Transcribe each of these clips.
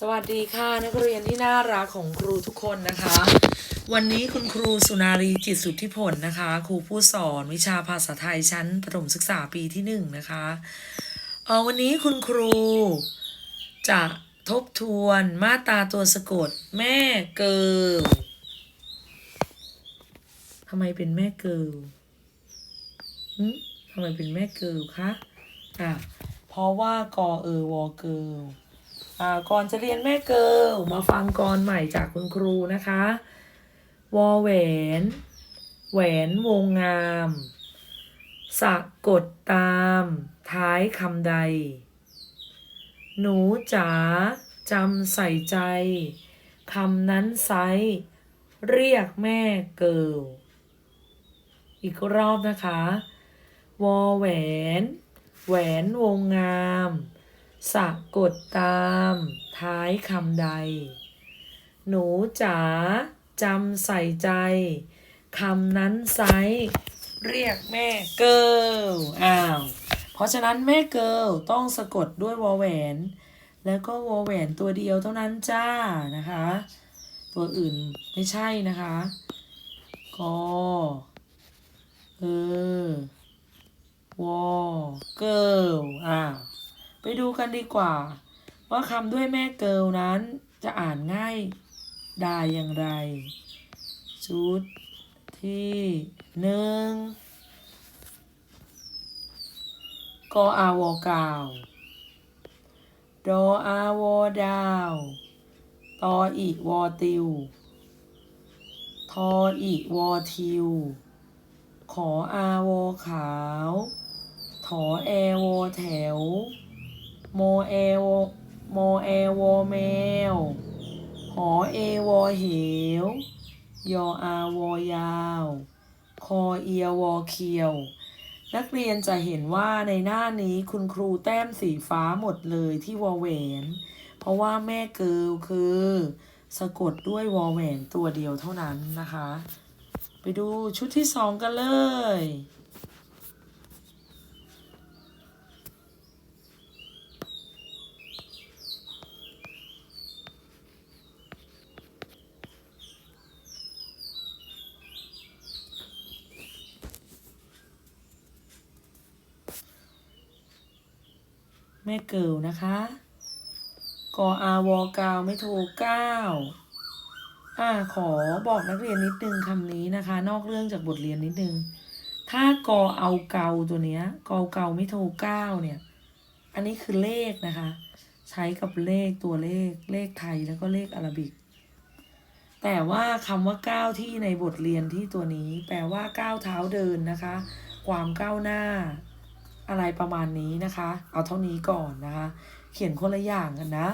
สวัสดีค่ะนักเรียนที่น่ารักของครูทุกคนนะคะ วันนี้คุณครูสุนารีจิตสุทธิผลนะคะ ครูผู้สอนวิชาภาษาไทยชั้นประถมศึกษาปีที่หนึ่งนะคะเออวันนี้คุณครูจะทบทวนมาตราตัวสะกดแม่เกิลทำไมเป็นแม่เกิลทำไมเป็นแม่เกิลคะอะเพราะว่ากอเออวอเกิล ก่อนจะเรียนแม่เกิลมาฟังกรใหม่จากคุณครูนะคะ วอแหวน แหวนวงงาม สะกดตาม ท้ายคำใด หนูจ๋าจำใส่ใจคำนั้นไซเรียกแม่เกิลอีกรอบนะคะ วอแหวน แหวนวงงาม สะกดตามท้ายคำใด หนูจ๋าจำใส่ใจคำนั้นไซส์เรียกแม่เกิลอ้าว เพราะฉะนั้นแม่เกิลต้องสะกดด้วยวอแหวน แล้วก็วอแหวนตัวเดียวเท่านั้นจ้านะคะ ตัวอื่นไม่ใช่นะคะกอเออวอเกิลอ้าว ไปดูกันดีกว่า ว่าคำด้วยแม่เกิลนั้นจะอ่านง่ายได้อย่างไร ชุดที่หนึ่งกออาวกาวดออาวดาวตออีวอติว ทออีวอทิว ขออาวขาว ถอแอวแถว โมเอวโมเอวอแมวหอเอวอเหวยออาวอยาว คอเอียวอเคียว นักเรียนจะเห็นว่าในหน้านี้คุณครูแต้มสีฟ้าหมดเลยที่วอแหวน เพราะว่าแม่เกิลคือ สะกดด้วยวอแหวนตัวเดียวเท่านั้นนะคะ ไปดูชุดที่สองกันเลย แม่เกิลนะคะกออาวอกาวไม่โทรเก้าอ่าขอบอกนักเรียนนิดนึงคำนี้นะคะ นอกเรื่องจากบทเรียนนิดนึง ถ้ากอเอาเกาตัวเนี้ยกอเกาไม่โทรเก้าเนี่ย อันนี้คือเลขนะคะ ใช้กับเลขตัวเลขเลขไทยแล้วก็เลขอารบิก แต่ว่าคำว่าก้าวที่ในบทเรียนที่ตัวนี้ แปลว่าก้าวเท้าเดินนะคะ ความก้าวหน้า อะไรประมาณนี้นะคะ เอาเท่านี้ก่อนนะคะ เขียนคนละอย่างกันนะ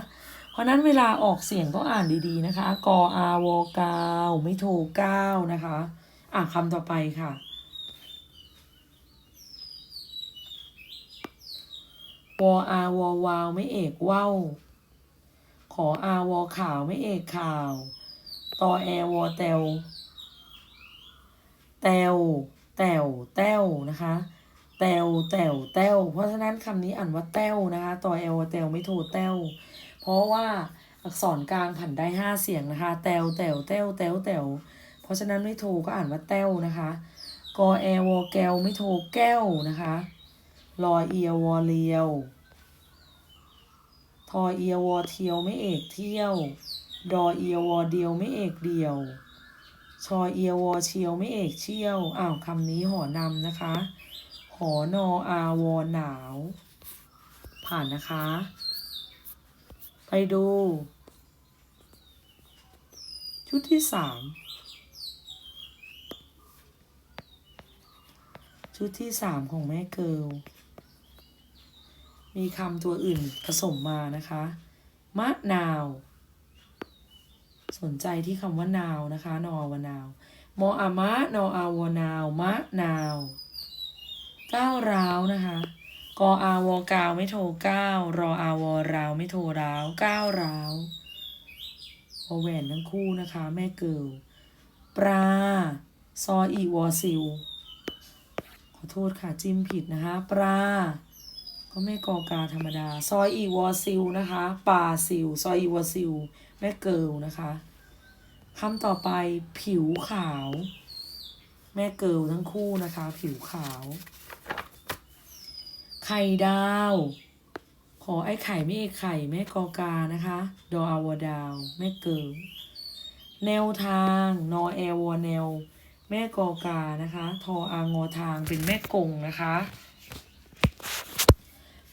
เพราะนั้นเวลาออกเสียงต้องอ่านดีๆนะคะ กออาวกาวไม่โทก้าวนะคะ อะคำต่อไปค่ะ วออาวอวาวไม่เอกว่าวขออาวอข่าวไม่เอกข่าวตอแอวอแตวแตวแตวแตวนะคะ แตวแตวแต้วเพราะฉะนั้นคำนี้อ่านว่าแต้วนะคะต่อแอลแตวไม่โทรแต้วเพราะว่าอักษรกลางผันได้ห้าเสียงนะคะแตวแตวแต้วแต้วแตวเพราะฉะนั้นไม่โทรก็อ่านว่าแต้วนะคะกอแอวอแกวไม่โทรแก้วนะคะรอเอียวอเลียวทอเอียวอเทียวไม่เอกเที่ยว ดอเอียวอเดียวไม่เอกเดียว ชอเอียวอเชียวไม่เอกเชี่ยว อ้าวคำนี้หอนำนะคะ หอนออาวอหนาว ผ่านนะคะ ไปดู ชุดที่สามชุดที่สามของแม่เกิลมีคำตัวอื่นผสมมานะคะ มะนาว สนใจที่คำว่านาวนะคะ นอวานาว มออามะ นออาวานาว มะนาว ก้าวร้าวนะคะกออาวอกาวไม่โทรก้าวรออาวอราวไม่โทรร้าวก้าวร้าววอแหวนทั้งคู่นะคะ แม่เกิลปลาซออีวอซิลขอโทษค่ะจิ้มผิดนะคะ ปลากก็แม่กอกาธรรมดา ซอยอีวอซิลนะคะปลาซิลซอยอีวอซิลแม่เกิลนะคะคำต่อไปผิวขาว แม่เกิลทั้งคู่นะคะ ผิวขาว ไข่ดาว ขอไอ้ไข่ไม่เอกไข่แม่กอกานะคะดออาวดาวแม่เกิลแนวทางนอแอวแนว แม่กอกานะคะ ทออางอทางเป็นแม่กงนะคะ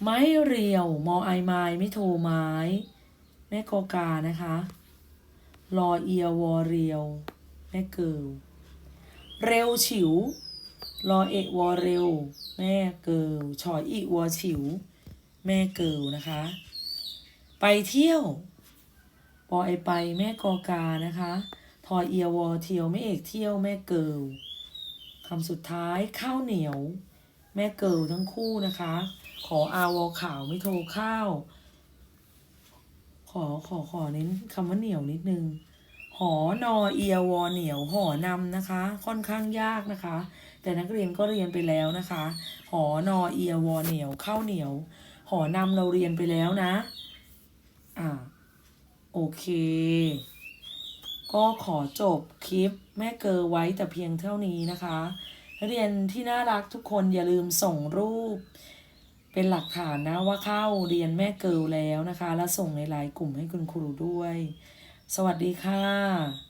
ไม้เรียว มอไอไม้ไม่โทไม้ แม่กอกานะคะรอเอียวอเรียว แม่เกิลเร็วฉิว รอเอกวอเร็ว แม่เกิลชอยอีวอฉิว แม่เกิลนะคะ ไปเที่ยวปอไอไปแม่กอกานะคะทอเอียวอเที่ยวแม่เอกเที่ยวแม่เกิลคำสุดท้ายข้าวเหนียว แม่เกิลทั้งคู่นะคะ ขออาวอขาวไม่โทรข้าว ขอขอขอเน้นคำว่าเหนียวนิดนึงหอนอเอียวอเหนียวหอนำนะคะ ค่อนข้างยากนะคะ แต่นักเรียนก็เรียนไปแล้วนะคะ หอนอเอียวอเหนียวข้าวเหนียว หอนำเราเรียนไปแล้วนะ อ่า โอเค ก็ขอจบคลิปแม่เกอไว้แต่เพียงเท่านี้นะคะ เรียนที่น่ารักทุกคนอย่าลืมส่งรูป เป็นหลักฐานนะว่าเข้าเรียนแม่เกิลแล้วนะคะ แล้วส่งในไลน์กลุ่มให้คุณครูด้วย สวัสดีค่ะ